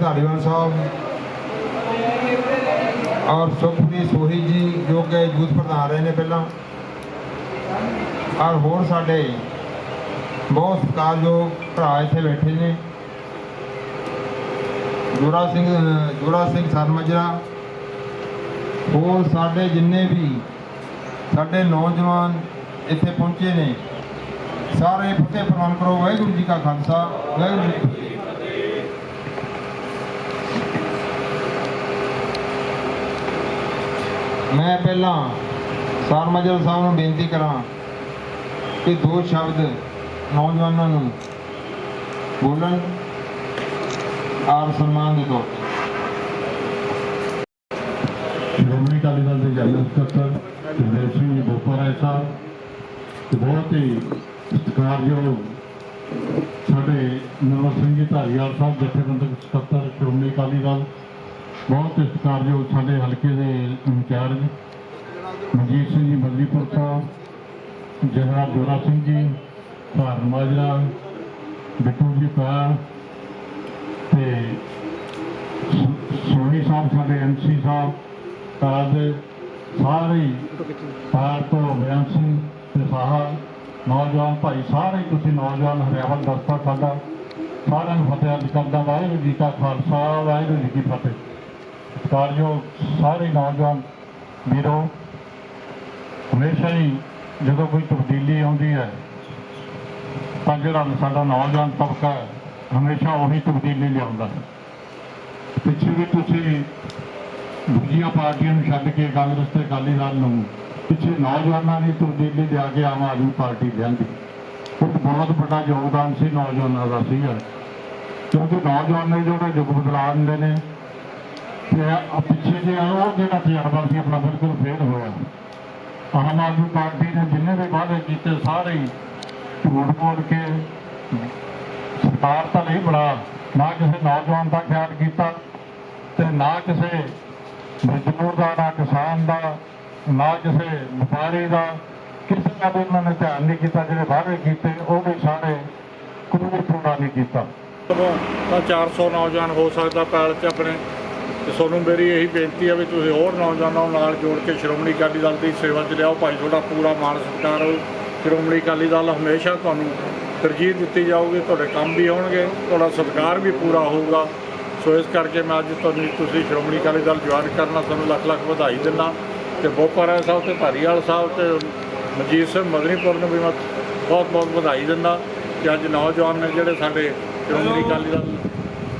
ਧਾਰੀਵਾਲ ਸਾਹਿਬ ਔਰ ਸੁਖਪ੍ਰੀਤ ਸੋਹੀ ਜੀ, ਜੋ ਕਿ ਯੂਥ ਪ੍ਰਧਾਨ ਰਹੇ ਨੇ ਪਹਿਲਾਂ। ਔਰ ਹੋਰ ਸਾਡੇ ਬਹੁਤ ਸਤਿਕਾਰਯੋਗ ਭਰਾ ਇੱਥੇ ਬੈਠੇ ਨੇ। ਜੋਰਾ ਸਿੰਘ ਜੋਰਾ ਸਿੰਘ ਸਰਮਜਰਾ, ਹੋਰ ਸਾਡੇ ਜਿੰਨੇ ਵੀ ਸਾਡੇ ਨੌਜਵਾਨ ਇੱਥੇ ਪਹੁੰਚੇ ਨੇ, ਸਾਰੇ ਫਤਿਹ ਪ੍ਰਵਾਨ ਕਰੋ। ਵਾਹਿਗੁਰੂ ਜੀ ਕਾ ਖਾਲਸਾ, ਵਾਹਿਗੁਰੂ ਜੀ ਕੀ ਫਤਿਹ ਮੈਂ ਪਹਿਲਾਂ ਸਰਮਜਰ ਸਾਹਿਬ ਨੂੰ ਬੇਨਤੀ ਕਰਾਂ ਕਿ ਦੋ ਸ਼ਬਦ ਨੌਜਵਾਨਾਂ ਨੂੰ ਬੋਲਣ ਆਰ ਸਨਮਾਨ ਦੇ ਤੌਰ ਤੇ। ਸ਼੍ਰੋਮਣੀ ਅਕਾਲੀ ਦਲ ਦੇ ਜਨਰਲ ਸਕੱਤਰ ਜਗਦੇਵ ਸਿੰਘ ਜੀ ਬੋਪਾਰਾਏ ਸਾਹਿਬ, ਤੇ ਬਹੁਤ ਹੀ ਸਤਿਕਾਰਯੋਗ ਸਾਡੇ ਨਵਾਂ ਸਿੰਘ ਜੀ ਧਾਰੀਵਾਲ ਸਾਹਿਬ, ਜਥੇਬੰਦਕ ਸਕੱਤਰ ਸ਼੍ਰੋਮਣੀ ਅਕਾਲੀ ਦਲ ਬਹੁਤ ਹੀ ਸਤਿਕਾਰਯੋਗ ਸਾਡੇ ਹਲਕੇ ਦੇ ਇੰਚਾਰਜ ਮਨਜੀਤ ਸਿੰਘ ਜੀ ਮਦਲੀਪੁਰ ਸਾਹਿਬ ਜਨਾਬ ਜੋਰਾ ਸਿੰਘ ਜੀ ਭਾਰ ਮਾਜਰਾ, ਬਿੱਟੂ ਜੀ ਪਾਲ ਤੇ ਸੋ- ਸੋਨੀ ਸਾਹਿਬ, ਸਾਡੇ ਐਮਸੀ ਸਾਹਿਬ ਤਾਂ ਸਾਰੇ ਹੀ ਪਾਰ ਤੋਂ ਬਿਆਨ ਸਿੰਘ ਤੇ ਸਾਹਿਬ ਨੌਜਵਾਨ ਭਾਈ ਸਾਰੇ ਹੀ, ਤੁਸੀਂ ਨੌਜਵਾਨ ਹਰਿਆਵਲ ਦਸਤਾ ਸਾਡਾ, ਸਾਰਿਆਂ ਨੂੰ ਫਤਿਹ ਅਰਜ਼ ਕਰਦਾ, ਵਾਹਿਗੁਰੂ ਜੀ ਕਾ ਖਾਲਸਾ, ਵਾਹਿਗੁਰੂ ਜੀ ਕੀ ਫਤਿਹ। ਸਤਿਕਾਰਯੋਗ ਸਾਰੇ ਨੌਜਵਾਨ ਵੀਰੋ, ਹਮੇਸ਼ਾ ਹੀ ਜਦੋਂ ਕੋਈ ਤਬਦੀਲੀ ਆਉਂਦੀ ਹੈ, ਤਾਂ ਜਿਹੜਾ ਸਾਡਾ ਨੌਜਵਾਨ ਤਬਕਾ ਹੈ, ਹਮੇਸ਼ਾ ਉਹੀ ਤਬਦੀਲੀ ਲਿਆਉਂਦਾ ਹੈ। ਪਿੱਛੇ ਵੀ ਤੁਸੀਂ ਦੂਜੀਆਂ ਪਾਰਟੀਆਂ ਨੂੰ ਛੱਡ ਕੇ ਕਾਂਗਰਸ ਤੇ ਅਕਾਲੀ ਦਲ ਨੂੰ ਪਿੱਛੇ ਨੌਜਵਾਨਾਂ ਦੀ ਤਬਦੀਲੀ ਲਿਆ ਕੇ ਆਮ ਆਦਮੀ ਪਾਰਟੀ ਲਿਆਂਦੀ। ਉਹ ਬਹੁਤ ਵੱਡਾ ਯੋਗਦਾਨ ਸੀ ਨੌਜਵਾਨਾਂ ਦਾ ਸੀਗਾ। ਕਿਉਂਕਿ ਨੌਜਵਾਨ ਨੇ ਜਿਹੜੇ ਯੁੱਗ ਬਦਲਾ ਦਿੰਦੇ ਨੇ ਤੇ ਪਿੱਛੇ ਜੇ ਉਹ ਜਿਹੜਾ ਤਜਰਬਾ ਸੀ ਆਪਣਾ ਬਿਲਕੁਲ ਫੇਲ ਹੋਇਆ। ਆਮ ਆਦਮੀ ਪਾਰਟੀ ਨੇ ਜਿੰਨੇ ਵੀ ਵਾਅਦੇ ਕੀਤੇ, ਸਾਰੇ ਝੂਠ ਬੋਲ ਕੇ ਸਰਕਾਰ ਤਾਂ ਨਹੀਂ ਬਣਾ, ਨਾ ਕਿਸੇ ਨੌਜਵਾਨ ਦਾ ਖਿਆਲ ਕੀਤਾ ਤੇ ਨਾ ਕਿਸੇ ਮਜ਼ਦੂਰ ਦਾ, ਨਾ ਕਿਸਾਨ ਦਾ, ਨਾ ਕਿਸੇ ਵਪਾਰੀ ਦਾ। ਕਿਸੇ ਦਾ ਵੀ ਉਹਨਾਂ ਨੇ ਧਿਆਨ ਨਹੀਂ ਕੀਤਾ, ਜਿਹੜੇ ਵਾਅਦੇ ਕੀਤੇ, ਉਹ ਵੀ ਸਾਰੇ ਕੋਈ ਪੂਰਾ ਨਹੀਂ ਕੀਤਾ। ਤਾਂ 400 ਨੌਜਵਾਨ ਹੋ ਸਕਦਾ, ਪੈਲ 'ਚ ਆਪਣੇ ਤੇ ਤੁਹਾਨੂੰ ਮੇਰੀ ਇਹੀ ਬੇਨਤੀ ਹੈ ਵੀ ਤੁਸੀਂ ਹੋਰ ਨੌਜਵਾਨਾਂ ਨੂੰ ਨਾਲ ਜੋੜ ਕੇ ਸ਼੍ਰੋਮਣੀ ਅਕਾਲੀ ਦਲ ਦੀ ਸੇਵਾ 'ਚ ਲਿਆਓ। ਭਾਈ ਤੁਹਾਡਾ ਪੂਰਾ ਮਾਣ ਸਤਿਕਾਰ ਹੋ ਸ਼੍ਰੋਮਣੀ ਅਕਾਲੀ ਦਲ ਹਮੇਸ਼ਾ ਤੁਹਾਨੂੰ ਤਰਜੀਹ ਦਿੱਤੀ ਜਾਊਗੀ, ਤੁਹਾਡੇ ਕੰਮ ਵੀ ਹੋਣਗੇ ਤੁਹਾਡਾ ਸਤਿਕਾਰ ਵੀ ਪੂਰਾ ਹੋਊਗਾ। ਸੋ ਇਸ ਕਰਕੇ ਮੈਂ ਅੱਜ ਤੁਹਾਨੂੰ, ਤੁਸੀਂ ਸ਼੍ਰੋਮਣੀ ਅਕਾਲੀ ਦਲ ਜੁਆਇਨ ਕਰਨਾ ਤੁਹਾਨੂੰ ਲੱਖ ਲੱਖ ਵਧਾਈ ਦਿੰਦਾ। ਤੇ ਬੋਪਾਰਾ ਸਾਹਿਬ ਤੇ ਭਾਰੀਵਾਲ ਸਾਹਿਬ ਤੇ ਮਨਜੀਤ ਸਿੰਘ ਮਦਨੀਪੁਰ ਨੂੰ ਵੀ ਮੈਂ ਬਹੁਤ ਬਹੁਤ ਵਧਾਈ ਦਿੰਦਾ ਕਿ ਅੱਜ ਨੌਜਵਾਨ ਨੇ ਜਿਹੜੇ ਸਾਡੇ ਸ਼੍ਰੋਮਣੀ ਅਕਾਲੀ ਦਲ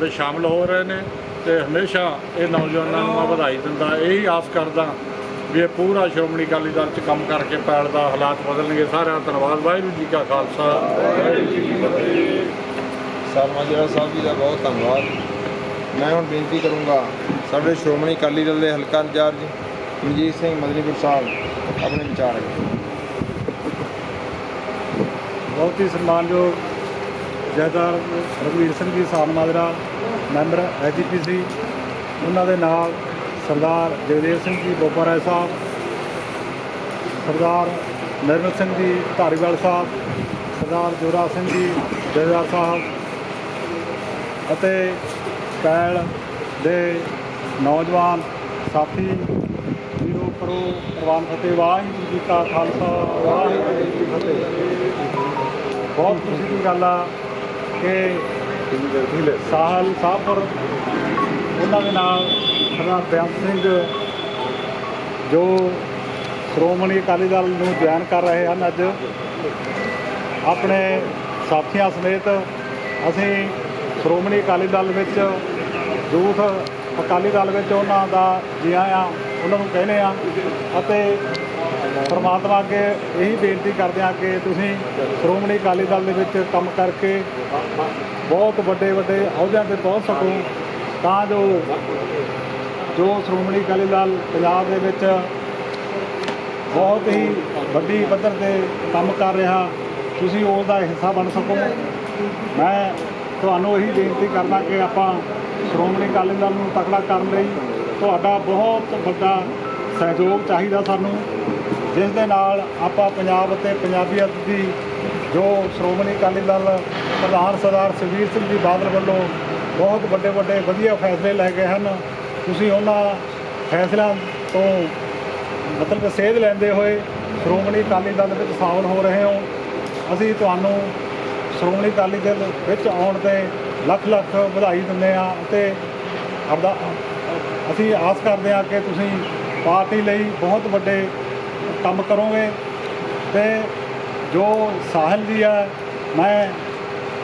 ਦੇ ਸ਼ਾਮਲ ਹੋ ਰਹੇ ਨੇ। ਤੇ ਹਮੇਸ਼ਾ ਇਹ ਨੌਜਵਾਨਾਂ ਨੂੰ ਮੈਂ ਵਧਾਈ ਦਿੰਦਾ ਇਹੀ ਆਸ ਕਰਦਾ ਵੀ ਇਹ ਪੂਰਾ ਸ਼੍ਰੋਮਣੀ ਅਕਾਲੀ ਦਲ 'ਚ ਕੰਮ ਕਰਕੇ ਪੈਲ ਦਾ ਹਾਲਾਤ ਬਦਲਣਗੇ। ਸਾਰਿਆਂ ਦਾ ਧੰਨਵਾਦ। ਵਾਹਿਗੁਰੂ ਜੀ ਕਾ ਖਾਲਸਾ। ਵਾਹਿਗੁਰੂ ਜੀ ਕੀ ਫਤਿਹ। ਸਰਮਾਜਰਾ ਸਾਹਿਬ ਜੀ ਦਾ ਬਹੁਤ ਧੰਨਵਾਦ। ਮੈਂ ਹੁਣ ਬੇਨਤੀ ਕਰੂੰਗਾ ਸਾਡੇ ਸ਼੍ਰੋਮਣੀ ਅਕਾਲੀ ਦਲ ਦੇ ਹਲਕਾ ਇੰਚਾਰਜ ਮਨਜੀਤ ਸਿੰਘ ਮਦਨੀਪੁਰ ਸਾਹਿਬ ਆਪਣੇ ਵਿਚਾਰ ਬਹੁਤ ਹੀ ਸਨਮਾਨਯੋਗ ਜੈਦਾਰ ਰਘਵੀਰ ਸਿੰਘ ਜੀ ਸਾਨ ਮਾਜਰਾ ਮੈਂਬਰ ਐਜੀਪੀਸੀ ਉਹਨਾਂ ਦੇ ਨਾਲ ਸਰਦਾਰ ਜਗਦੇਵ ਸਿੰਘ ਜੀ ਬੋਪਾਰਾਏ ਸਾਹਿਬ, ਸਰਦਾਰ ਨਿਰਮਲ ਸਿੰਘ ਜੀ, ਧਾਰੀਵਾਲ ਸਾਹਿਬ, ਸਰਦਾਰ ਜੋਰਾ ਸਿੰਘ ਜੀ, ਜੈਦਾਰ ਸਾਹਿਬ ਅਤੇ ਪੈਲ ਦੇ ਨੌਜਵਾਨ ਸਾਥੀ ਵੀਰੋ ਕਰੋ ਪ੍ਰਵਾਨ ਫਤਿਹ, ਵਾਹਿਗੁਰੂ ਜੀ ਕਾ ਖਾਲਸਾ, ਵਾਹਿਗੁਰੂ ਜੀ ਕੀ ਫਤਿਹ। ਬਹੁਤ ਖੁਸ਼ੀ ਦੀ ਗੱਲ ਆ ਕਿ ਸਾਹਲ ਸਾਹਿਬਪੁਰ ਉਹਨਾਂ ਦੇ ਨਾਲ ਸਰਦਾਰ ਬੇਅੰਤ ਸਿੰਘ ਜੋ ਸ਼੍ਰੋਮਣੀ ਅਕਾਲੀ ਦਲ ਨੂੰ ਜੁਆਇਨ ਕਰ ਰਹੇ ਹਨ ਅੱਜ। ਆਪਣੇ ਸਾਥੀਆਂ ਸਮੇਤ ਅਸੀਂ ਸ਼੍ਰੋਮਣੀ ਅਕਾਲੀ ਦਲ ਵਿੱਚ ਯੂਥ ਅਕਾਲੀ ਦਲ ਵਿੱਚ ਉਹਨਾਂ ਦਾ ਜੀ ਆਇਆਂ, ਉਹਨਾਂ ਨੂੰ ਕਹਿੰਦੇ ਆ ਅਤੇ ਪਰਮਾਤਮਾ ਅੱਗੇ ਇਹੀ ਬੇਨਤੀ ਕਰਦੇ ਹਾਂ ਕਿ ਤੁਸੀਂ ਸ਼੍ਰੋਮਣੀ ਅਕਾਲੀ ਦਲ ਦੇ ਵਿੱਚ ਕੰਮ ਕਰਕੇ ਬਹੁਤ ਵੱਡੇ ਵੱਡੇ ਅਹੁਦਿਆਂ ਤੇ ਪਹੁੰਚ ਸਕੋ। ਤਾਂ ਜੋ ਜੋ ਸ਼੍ਰੋਮਣੀ ਅਕਾਲੀ ਦਲ ਪੰਜਾਬ ਦੇ ਵਿੱਚ ਬਹੁਤ ਹੀ ਵੱਡੀ ਪੱਧਰ ਤੇ ਕੰਮ ਕਰ ਰਿਹਾ, ਤੁਸੀਂ ਉਸ ਦਾ ਹਿੱਸਾ ਬਣ ਸਕੋ। ਮੈਂ ਤੁਹਾਨੂੰ ਇਹੀ ਬੇਨਤੀ ਕਰਦਾ ਕਿ ਆਪਾਂ ਸ਼੍ਰੋਮਣੀ ਅਕਾਲੀ ਦਲ ਨੂੰ ਤਕੜਾ ਕਰਨ ਲਈ ਤੁਹਾਡਾ ਬਹੁਤ ਵੱਡਾ ਸਹਿਯੋਗ ਚਾਹੀਦਾ ਸਾਨੂੰ। ਜਿਸ ਦੇ ਨਾਲ ਆਪਾਂ ਪੰਜਾਬ ਅਤੇ ਪੰਜਾਬੀਅਤ ਦੀ ਜੋ ਸ਼੍ਰੋਮਣੀ ਅਕਾਲੀ ਦਲ ਪ੍ਰਧਾਨ ਸਰਦਾਰ ਸੁਖਬੀਰ ਸਿੰਘ ਜੀ ਬਾਦਲ ਵੱਲੋਂ ਬਹੁਤ ਵੱਡੇ ਵੱਡੇ ਵਧੀਆ ਫੈਸਲੇ ਲੈ ਗਏ ਹਨ। ਤੁਸੀਂ ਉਹਨਾਂ ਫੈਸਲਿਆਂ ਤੋਂ ਮਤਲਬ ਸੇਧ ਲੈਂਦੇ ਹੋਏ ਸ਼੍ਰੋਮਣੀ ਅਕਾਲੀ ਦਲ ਵਿੱਚ ਸ਼ਾਮਲ ਹੋ ਰਹੇ ਹੋ। ਅਸੀਂ ਤੁਹਾਨੂੰ ਸ਼੍ਰੋਮਣੀ ਅਕਾਲੀ ਦਲ ਵਿੱਚ ਆਉਣ ਤੇ ਲੱਖ ਲੱਖ ਵਧਾਈ ਦਿੰਦੇ ਹਾਂ ਅਤੇ ਅਸੀਂ ਆਸ ਕਰਦੇ ਹਾਂ ਕਿ ਤੁਸੀਂ ਪਾਰਟੀ ਲਈ ਬਹੁਤ ਵੱਡੇ ਕੰਮ ਕਰੋਗੇ ਤੇ ਜੋ ਸਾਹਿਲ ਜੀ ਹੈ ਮੈਂ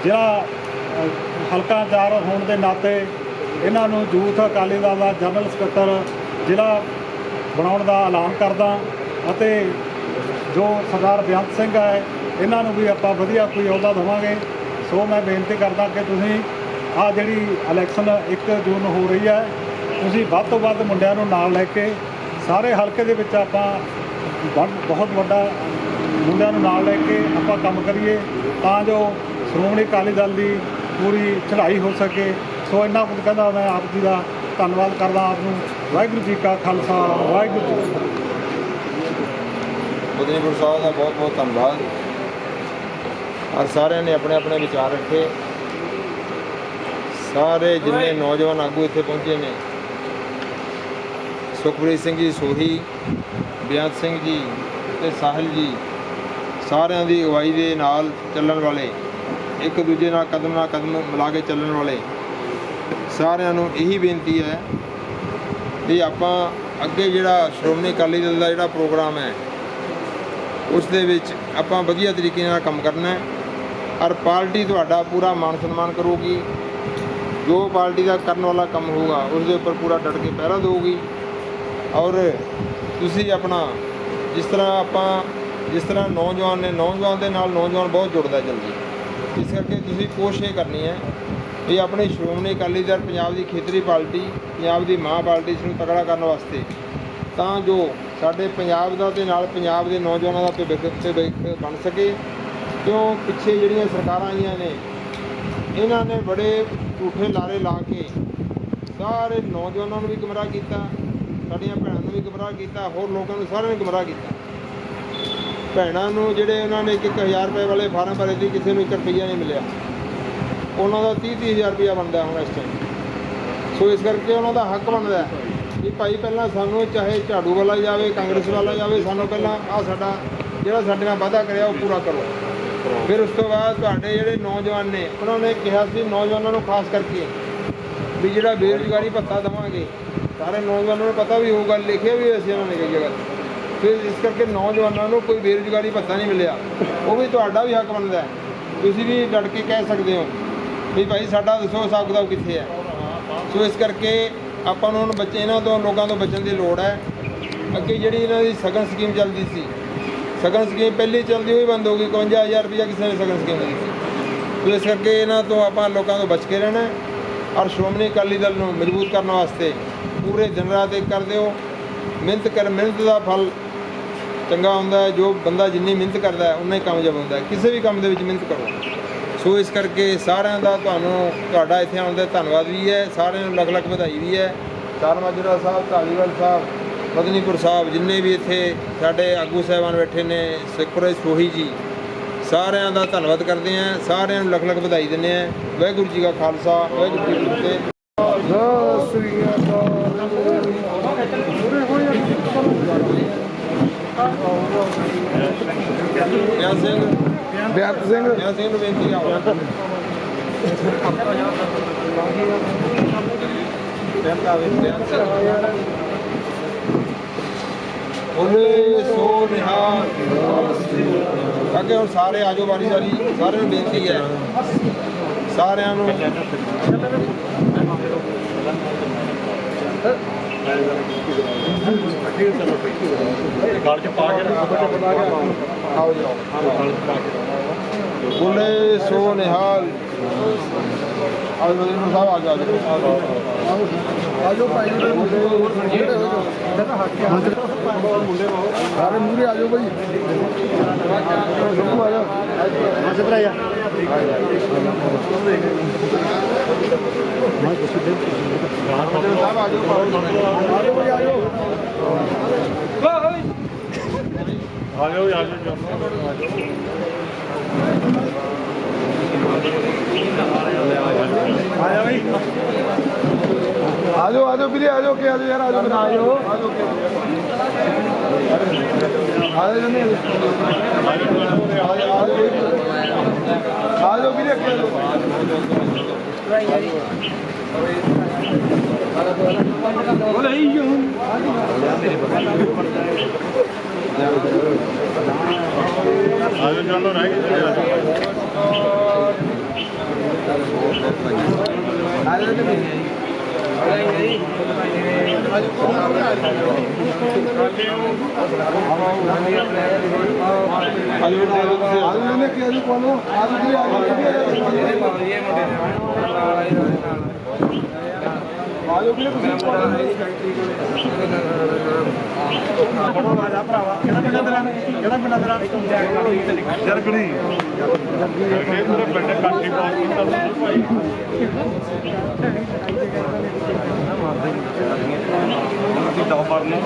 ਜਿਹੜਾ ਅ, ਹਲਕਾ ਚਾਰ ਹੋਣ ਦੇ ਨਾਤੇ ਇਹਨਾਂ ਨੂੰ ਯੂਥ ਅਕਾਲੀ ਦਲ ਦਾ ਜਨਰਲ ਸਕੱਤਰ ਜ਼ਿਲ੍ਹਾ ਬਣਾਉਣ ਦਾ ਐਲਾਨ ਕਰਦਾ ਅਤੇ ਜੋ ਸਰਦਾਰ ਬੇਅੰਤ ਸਿੰਘ ਹੈ ਇਹਨਾਂ ਨੂੰ ਵੀ ਆਪਾਂ ਵਧੀਆ ਕੋਈ ਅਹੁਦਾ ਦੇਵਾਂਗੇ। ਸੋ ਮੈਂ ਬੇਨਤੀ ਕਰਦਾ ਕਿ ਤੁਸੀਂ ਆ ਜਿਹੜੀ ਇਲੈਕਸ਼ਨ 1 ਜੂਨ ਨੂੰ ਹੋ ਰਹੀ ਹੈ ਤੁਸੀਂ ਵੱਧ ਤੋਂ ਵੱਧ ਮੁੰਡਿਆਂ ਨੂੰ ਨਾਲ ਲੈ ਕੇ ਸਾਰੇ ਹਲਕੇ ਦੇ ਵਿੱਚ ਆਪਾਂ ਬਹੁਤ ਵੱਡਾ ਮੁੰਡਿਆਂ ਨੂੰ ਨਾਲ ਲੈ ਕੇ ਆਪਾਂ ਕੰਮ ਕਰੀਏ ਤਾਂ ਜੋ ਸ਼੍ਰੋਮਣੀ ਅਕਾਲੀ ਦਲ ਦੀ ਪੂਰੀ ਚੜ੍ਹਾਈ ਹੋ ਸਕੇ। ਸੋ ਇੰਨਾ ਕੁਝ ਕਹਿੰਦਾ ਮੈਂ ਆਪ ਜੀ ਦਾ ਧੰਨਵਾਦ ਕਰਦਾ ਆਪ ਨੂੰ। ਵਾਹਿਗੁਰੂ ਜੀ ਕਾ ਖਾਲਸਾ, ਵਾਹਿਗੁਰੂ ਜੀ ਕੀ ਬਦਨੀਪੁਰ ਸਾਹਿਬ ਦਾ ਬਹੁਤ ਬਹੁਤ ਧੰਨਵਾਦ। ਔਰ ਸਾਰਿਆਂ ਨੇ ਆਪਣੇ ਆਪਣੇ ਵਿਚਾਰ ਰੱਖੇ। ਸਾਰੇ ਜਿੰਨੇ ਨੌਜਵਾਨ ਆਗੂ ਇੱਥੇ ਪਹੁੰਚੇ ਨੇ ਸੁਖਪ੍ਰੀਤ ਸਿੰਘ ਜੀ, ਸੋਹੀ, ਬਿਆੰਤ ਸਿੰਘ ਜੀ ਤੇ ਸਾਹਿਲ ਜੀ, ਸਾਰਿਆਂ ਦੀ ਅਗਵਾਈ ਦੇ ਨਾਲ ਚੱਲਣ ਵਾਲੇ, ਇੱਕ ਦੂਜੇ ਨਾਲ ਕਦਮ ਨਾਲ ਕਦਮ ਮਿਲਾ ਕੇ ਚੱਲਣ ਵਾਲੇ, ਸਾਰਿਆਂ ਨੂੰ ਇਹੀ ਬੇਨਤੀ ਹੈ ਵੀ ਆਪਾਂ ਅੱਗੇ ਜਿਹੜਾ ਸ਼੍ਰੋਮਣੀ ਅਕਾਲੀ ਦਲ ਦਾ ਜਿਹੜਾ ਪ੍ਰੋਗਰਾਮ ਹੈ, ਉਸ ਦੇ ਵਿੱਚ ਆਪਾਂ ਵਧੀਆ ਤਰੀਕੇ ਨਾਲ ਕੰਮ ਕਰਨਾ ਹੈ। ਔਰ ਪਾਰਟੀ ਤੁਹਾਡਾ ਪੂਰਾ ਮਾਨ ਸਨਮਾਨ ਕਰੂਗੀ। ਜੋ ਪਾਰਟੀ ਦਾ ਕਰਨ ਵਾਲਾ ਕੰਮ ਹੋਊਗਾ, ਉਸ ਦੇ ਉੱਪਰ ਪੂਰਾ ਡਟ ਕੇ ਪਹਿਰਾ ਦੇਊਗੀ। ਔਰ ਤੁਸੀਂ ਆਪਣਾ ਜਿਸ ਤਰ੍ਹਾਂ ਆਪਾਂ, ਜਿਸ ਤਰ੍ਹਾਂ ਨੌਜਵਾਨ ਨੇ, ਨੌਜਵਾਨ ਦੇ ਨਾਲ ਨੌਜਵਾਨ ਬਹੁਤ ਜੁੜਦਾ ਜਲਦੀ। ਇਸ ਕਰਕੇ ਤੁਸੀਂ ਕੋਸ਼ਿਸ਼ ਇਹ ਕਰਨੀ ਹੈ ਵੀ ਆਪਣੇ ਸ਼੍ਰੋਮਣੀ ਅਕਾਲੀ ਦਲ ਪੰਜਾਬ ਦੀ ਖੇਤਰੀ ਪਾਰਟੀ, ਪੰਜਾਬ ਦੀ ਮਾਂ ਪਾਰਟੀ ਇਸ ਨੂੰ ਤਕੜਾ ਕਰਨ ਵਾਸਤੇ ਤਾਂ ਜੋ ਸਾਡੇ ਪੰਜਾਬ ਦਾ ਤੇ ਨਾਲ ਪੰਜਾਬ ਦੇ ਨੌਜਵਾਨਾਂ ਦਾ ਭਵਿੱਖ ਭਵਿੱਖ ਬਣ ਸਕੇ। ਕਿਉਂ? ਪਿੱਛੇ ਜਿਹੜੀਆਂ ਸਰਕਾਰਾਂ ਆਈਆਂ ਨੇ, ਇਹਨਾਂ ਨੇ ਬੜੇ ਝੂਠੇ ਲਾਰੇ ਲਾ ਕੇ ਸਾਰੇ ਨੌਜਵਾਨਾਂ ਨੂੰ ਵੀ ਗੁੰਮਰਾਹ ਕੀਤਾ। ਸਾਡੀਆਂ ਭੈਣਾਂ ਨੂੰ ਵੀ ਗੁੰਮਰਾਹ ਕੀਤਾ, ਹੋਰ ਲੋਕਾਂ ਨੂੰ ਸਾਰਿਆਂ ਨੂੰ ਗੁੰਮਰਾਹ ਕੀਤਾ। ਭੈਣਾਂ ਨੂੰ ਜਿਹੜੇ ਉਹਨਾਂ ਨੇ ਇੱਕ ਇੱਕ ਹਜ਼ਾਰ ਰੁਪਏ ਵਾਲੇ ਫਾਰਮ ਭਰੇ ਸੀ, ਕਿਸੇ ਨੂੰ 1 ਰੁਪਈਆ ਨਹੀਂ ਮਿਲਿਆ। ਉਹਨਾਂ ਦਾ 30 ਹਜ਼ਾਰ ਰੁਪਈਆ ਬਣਦਾ ਹੁਣ ਇਸ ਟਾਈਮ ਸੋ ਇਸ ਕਰਕੇ ਉਹਨਾਂ ਦਾ ਹੱਕ ਬਣਦਾ ਵੀ ਭਾਈ ਪਹਿਲਾਂ ਸਾਨੂੰ ਚਾਹੇ ਝਾੜੂ ਵਾਲਾ ਜਾਵੇ, ਕਾਂਗਰਸ ਵਾਲਾ ਜਾਵੇ, ਸਾਨੂੰ ਪਹਿਲਾਂ ਆ ਸਾਡਾ ਜਿਹੜਾ ਸਾਡੇ ਨਾਲ ਵਾਅਦਾ ਕਰਿਆ, ਉਹ ਪੂਰਾ ਕਰੋ। ਫਿਰ ਉਸ ਤੋਂ ਬਾਅਦ ਤੁਹਾਡੇ ਜਿਹੜੇ ਨੌਜਵਾਨ ਨੇ, ਉਹਨਾਂ ਨੇ ਕਿਹਾ ਸੀ ਨੌਜਵਾਨਾਂ ਨੂੰ ਖਾਸ ਕਰਕੇ ਵੀ ਜਿਹੜਾ ਬੇਰੁਜ਼ਗਾਰੀ ਭੱਤਾ ਦੇਵਾਂਗੇ, ਸਾਰੇ ਨੌਜਵਾਨਾਂ ਨੂੰ ਪਤਾ ਵੀ ਹੋਊਗਾ ਲਿਖਿਆ ਵੀ ਹੋਇਆ ਸੀ ਉਹਨਾਂ ਨੇ ਕਈ ਜਗ੍ਹਾ ਤੇ। ਫਿਰ ਇਸ ਕਰਕੇ ਨੌਜਵਾਨਾਂ ਨੂੰ ਕੋਈ ਬੇਰੁਜ਼ਗਾਰੀ ਭੱਤਾ ਨਹੀਂ ਮਿਲਿਆ। ਉਹ ਵੀ ਤੁਹਾਡਾ ਵੀ ਹੱਕ ਬਣਦਾ ਤੁਸੀਂ ਵੀ ਡਟ ਕੇ ਕਹਿ ਸਕਦੇ ਹੋ ਵੀ ਭਾਈ ਸਾਡਾ ਦੱਸੋ ਹਿਸਾਬ ਕਿਤਾਬ ਕਿੱਥੇ ਹੈ। ਸੋ ਇਸ ਕਰਕੇ ਆਪਾਂ ਨੂੰ ਹੁਣ ਬੱਚੇ ਇਹਨਾਂ ਤੋਂ ਲੋਕਾਂ ਤੋਂ ਬਚਣ ਦੀ ਲੋੜ ਹੈ। ਅੱਗੇ ਜਿਹੜੀ ਇਹਨਾਂ ਦੀ ਸਗਨ ਸਕੀਮ ਚੱਲਦੀ ਸੀ, ਸਗਨ ਸਕੀਮ ਪਹਿਲੀ ਚੱਲਦੀ ਹੋਈ ਬੰਦ ਹੋ ਗਈ 51000 ਰੁਪਇਆ ਕਿਸੇ ਨੇ ਸਗਨ ਸਕੀਮ ਦਿੱਤੀ। ਸੋ ਇਸ ਕਰਕੇ ਇਹਨਾਂ ਤੋਂ ਆਪਾਂ ਲੋਕਾਂ ਤੋਂ ਬਚ ਕੇ ਰਹਿਣਾ ਔਰ ਸ਼੍ਰੋਮਣੀ ਅਕਾਲੀ ਦਲ ਨੂੰ ਮਜ਼ਬੂਤ ਕਰਨ ਵਾਸਤੇ ਪੂਰੇ ਰਾਤ ਇੱਕ ਕਰਦੇ ਹੋ। ਮਿਹਨਤ ਕਰ ਮਿਹਨਤ ਦਾ ਫਲ ਚੰਗਾ ਹੁੰਦਾ ਹੈ ਜੋ ਬੰਦਾ ਜਿੰਨੀ ਮਿਹਨਤ ਕਰਦਾ ਹੈ ਉਨਾ ਹੀ ਕਾਮਯਾਬ ਹੁੰਦਾ ਹੈ। ਕਿਸੇ ਵੀ ਕੰਮ ਦੇ ਵਿੱਚ ਮਿਹਨਤ ਕਰੋ। ਸੋ ਇਸ ਕਰਕੇ ਸਾਰਿਆਂ ਦਾ ਤੁਹਾਨੂੰ ਤੁਹਾਡਾ ਇੱਥੇ ਆਉਣ ਦਾ ਧੰਨਵਾਦ ਵੀ ਹੈ। ਸਾਰਿਆਂ ਨੂੰ ਲੱਖ ਲੱਖ ਵਧਾਈ ਵੀ ਹੈ। ਚਾਰ ਮਾਜਰਾ ਸਾਹਿਬ ਧਾਲੀਵਾਲ ਸਾਹਿਬ ਮਦਨੀਪੁਰ ਸਾਹਿਬ ਜਿੰਨੇ ਵੀ ਇੱਥੇ ਸਾਡੇ ਆਗੂ ਸਾਹਿਬਾਨ ਬੈਠੇ ਨੇ ਸਿੱਖਰੇ ਸੋਹੀ ਜੀ ਸਾਰਿਆਂ ਦਾ ਧੰਨਵਾਦ ਕਰਦੇ ਹਾਂ। ਸਾਰਿਆਂ ਨੂੰ ਲੱਖ ਲੱਖ ਵਧਾਈ ਦਿੰਦੇ ਹਾਂ। ਵਾਹਿਗੁਰੂ ਜੀ ਕਾ ਖਾਲਸਾ ਵਾਹਿਗੁਰੂ ਜੀ ਕੀ ਫਤਿਹ। ਬਿਆਨ ਸਿੰਘ। ਬੇਅੰਤ ਸਿੰਘ। ਬਿਆਨ ਸਿੰਘ ਨੂੰ ਬੇਨਤੀ ਆਓ ਬਿਆਨ ਸਿੰਘ ਬੋਲੇ ਸੋ ਨਿਹਾਲ। ਅੱਗੇ ਹੁਣ ਸਾਰੇ ਆਜੋ ਵਾਰੀ ਸਾਰੀ, ਸਾਰਿਆਂ ਨੂੰ ਬੇਨਤੀ ਹੈ। ਸਾਰਿਆਂ ਨੂੰ। ਗਲ ਚ ਪਾ ਕੇ ਆਓ ਜੀ ਬੋਲੇ ਸੋ ਨਿਹਾਲ ਆਜੋ ਜੀ ਸਾਹਿਬ ਆ ਜਾ ਆਜੋ ਭਾਈ ਜੀ, ਮੁੰਡੇ ਜਿਹੜੇ ਹੋ ਮੁੰਡੇ ਸਾਰੇ ਮੂਰੇ ਆਜੋ ਭਾਈ। ਸਭ ਆ ਜਾ ਹੱਥ ਭਰਾ ਜਾ ਸਾਹਿਬ ਆ ਜਾਓ ਆਜੋ ਭਾਈ ਆਜੋ ਆ ਜਾਓ ਆ ਜਾਓ ਆਇਆ ਆਜੋ ਆਜੋ ਵੀਰੇ ਆਜੋ ਕਿ ਆਜੋ ਯਾਰ ਆਜੋ ਆਜੋ ਆਜੋ ਆਜੋ ਜੰਨੇ ਆਜੋ ਆਜੋ ਵੀਰੇ ਕਿ ਆਜੋ ਆਜੋ ਚਲੋ ਰਹਿ ਗਏ ਆਜੋ ਜੰਨੇ ਕਿ ਆਜੋ ਕੋਨੋ ਆਜੋ ਵੀਰੇ ਆਜੋ ਆਜੋ ਵੀਰੇ ਤੁਸੀਂ ਆਜਾ ਭਰਾਵਾ ਕਿਹੜਾ ਪਿੰਡ ਤੇਰਾ ਕਿਹੜਾ ਜਰਗੜੀ ਇਹ ਪੂਰੇ ਪਿੰਡ ਕਾਠੀ ਪਾਸ ਕੀਤਾ ਭਾਈ டாப் ஆடணும்